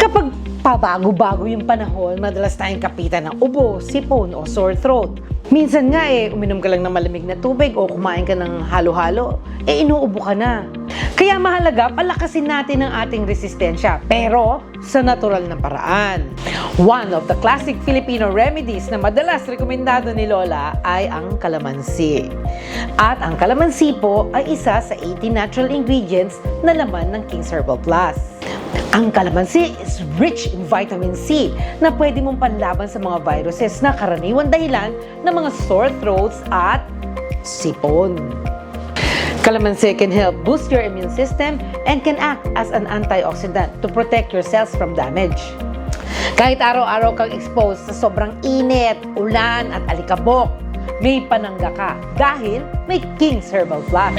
Kapag pabago-bago yung panahon, madalas tayong kapitan ng ubo, sipon o sore throat. Minsan nga eh, uminom ka lang ng malamig na tubig o kumain ka ng halo-halo, eh inuubo ka na. Kaya mahalaga, palakasin natin ang ating resistensya, pero sa natural na paraan. One of the classic Filipino remedies na madalas rekomendado ni Lola ay ang kalamansi. At ang kalamansi po ay isa sa 80 natural ingredients na laman ng King's Herbal Plus. Ang kalamansi is rich in vitamin C na pwede mong panlaban sa mga viruses na karaniwan dahilan ng mga sore throats at sipon. Calamansi can help boost your immune system and can act as an antioxidant to protect your cells from damage. Kahit araw-araw kang exposed sa sobrang init, ulan at alikabok, may panangga ka dahil may King's Herbal Plus.